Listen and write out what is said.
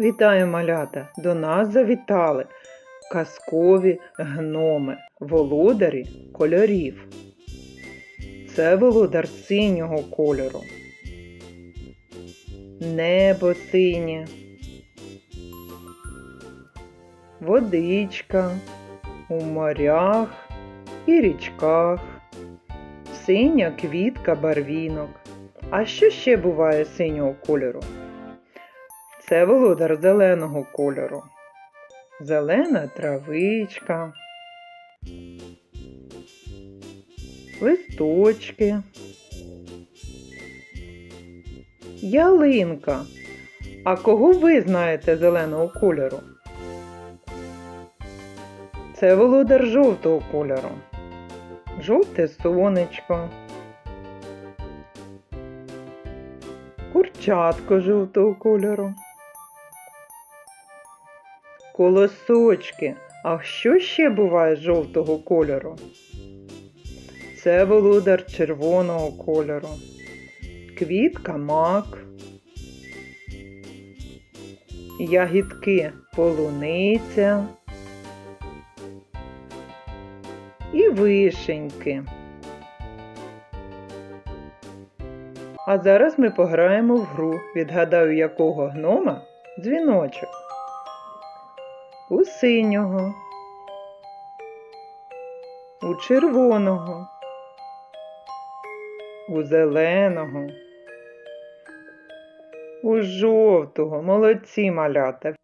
Вітаю, малята! До нас завітали казкові гноми, володарі кольорів. Це володар синього кольору. Небо синє. Водичка у морях і річках. Синя квітка барвінок. А що ще буває синього кольору? Це володар зеленого кольору. Зелена травичка, листочки, ялинка. А кого ви знаєте зеленого кольору? Це володар жовтого кольору. Жовте сонечко. Курчатко жовтого кольору. Колосочки. А що ще буває жовтого кольору? Це володар червоного кольору. Квітка мак. Ягідки полуниця. І вишеньки. А зараз ми пограємо в гру. Відгадаю, якого гнома дзвіночок. У синього, у червоного, у зеленого, у жовтого. Молодці малята.